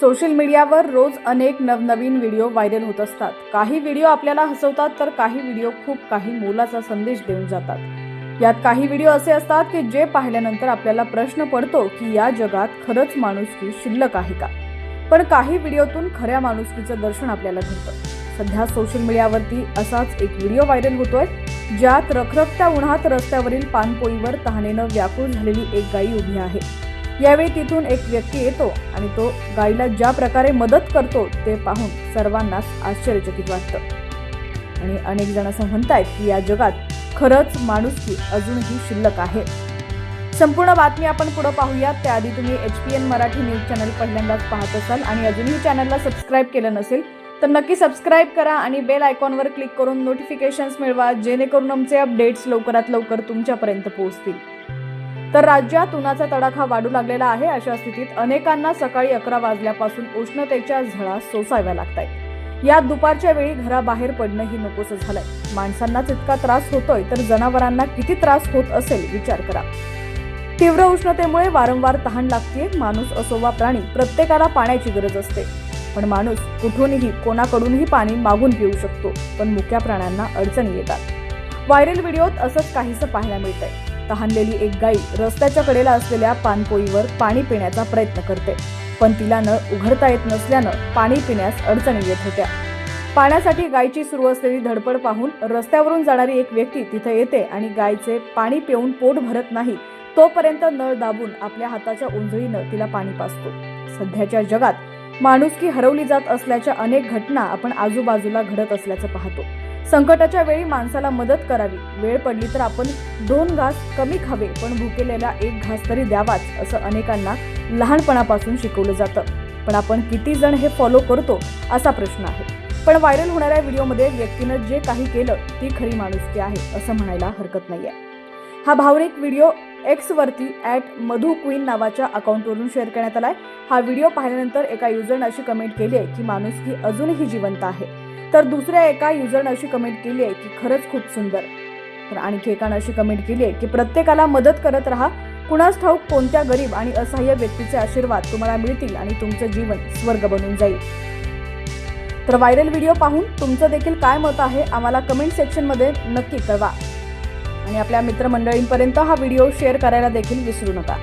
Social मीडियावर रोज अनेक नवनवीन व्हिडिओ व्हायरल होत असतात. काही व्हिडिओ आपल्याला हसवतात तर काही व्हिडिओ खूप काही मोलाचा संदेश देऊन जातात. यात काही व्हिडिओ असे असतात की जे पाहिल्यानंतर आपल्याला प्रश्न पडतो की या जगात खरंच माणुसकी शिल्लक आहे का? पण काही व्हिडिओतून खऱ्या माणुसकीचं दर्शन आपल्याला घडतं. सध्या सोशल मीडियावरती असाच एक व्हिडिओ व्हायरल होतोय ज्यात रखरखत्या उन्हात रस्त्यावरील पानपोईवर तहानेनं व्याकुळ झालेली एक गायी उभी आहे. यावेळी तिथून एक व्यक्ती येतो आणि तो गायीला ज्या प्रकारे मदत करतो ते पाहून सर्वांनाच आश्चर्यचकित वाटतं. आणि अनेक जण असं म्हणतायत की या जगात खरंच माणुसकी अजूनही शिल्लक आहे. संपूर्ण बातमी आपण पुढे पाहूया त्याआधी तुम्ही H P N Marathi news channel पहिल्यांदाच पाहत असाल आणि अजूनही चॅनलला सबस्क्राईब केलं नसेल तर नक्की सबस्क्राईब करा आणि बेल आयकॉनवर क्लिक करून नोटिफिकेशन्स मिळवा जेणेकरून आमचे अपडेट्स लवकरात लवकर तुमच्यापर्यंत पोहोचतील. तर राज्यात उन्हाचा तडाखा वाढू लागलेला आहे. अशा स्थितीत अनेकांना सकाळी अकरा वाजल्यापासून उष्णतेच्या झळा सोसाव्या लागतायत. यात दुपारच्या वेळी घराबाहेर पडणंही नकोसं झालंय. माणसांनाच इतका त्रास होतोय तर जनावरांना किती त्रास होत असेल विचार करा. तीव्र उष्णतेमुळे वारंवार तहान लागते माणूस असो वा प्राणी प्रत्येकाला पाण्याची गरज असते. पण माणूस कुठूनही कोणाकडूनही पाणी मागून पिऊ शकतो पण मुक्या प्राण्यांना अडचणी येतात. व्हायरल व्हिडिओत असंच काहीसं पाहायला मिळतंय. तहानलेली एक गाई रस्त्याच्या कडेला असलेल्या पानपोईवर पाणी पिण्याचा प्रयत्न करते. पण तिला नळ उघडता येत नसल्यानं पाणी पिण्यास अडचणी येत होत्या. पाण्यासाठी गायची सुरू असलेली धडपड पाहून रस्त्यावरून जाणारी एक व्यक्ती तिथे येते आणि गायचे पाणी पिऊन पोट भरत नाही तोपर्यंत नळ दाबून आपल्या हाताच्या उंजळीनं तिला पाणी पाजतो. सध्याच्या जगात माणुसकी हरवली जात असल्याच्या अनेक घटना आपण आजूबाजूला घडत असल्याचं पाहतो. संकटाच्या वेळी माणसाला मदत करावी. वेळ पडली तर आपण दोन घास कमी खावे पण भुकेलेला एक घास तरी द्यावाच असं अनेकांना लहानपणापासून शिकवलं जातं. पण आपण किती जण हे फॉलो करतो असा प्रश्न आहे. पण व्हायरल होणाऱ्या व्हिडिओमध्ये व्यक्तीनं जे काही केलं ती खरी माणुसकी आहे असं म्हणायला हरकत नाही आहे हा भावनिक व्हिडिओ एक्सवरती ॲट मधु क्वीन नावाच्या अकाउंटवरून शेअर करण्यात आलाय. हा व्हिडिओ पाहिल्यानंतर एका युजरनं अशी कमेंट केली आहे की माणुसकी अजूनही जिवंत आहे. तर दुसऱ्या एका युजरनं अशी कमेंट केली आहे की खरंच खूप सुंदर. तर आणखी एकानं अशी कमेंट केली आहे की प्रत्येकाला मदत करत राहा. कुणास ठाऊक कोणत्या गरीब आणि असहाय्य व्यक्तीचे आशीर्वाद तुम्हाला मिळतील आणि तुमचं जीवन स्वर्ग बनून जाईल. तर व्हायरल व्हिडिओ पाहून तुमचं देखील काय मत आहे आम्हाला कमेंट सेक्शनमध्ये नक्की कळवा. आणि आपल्या मित्रमंडळींपर्यंत हा व्हिडिओ शेअर करायला देखील विसरू नका.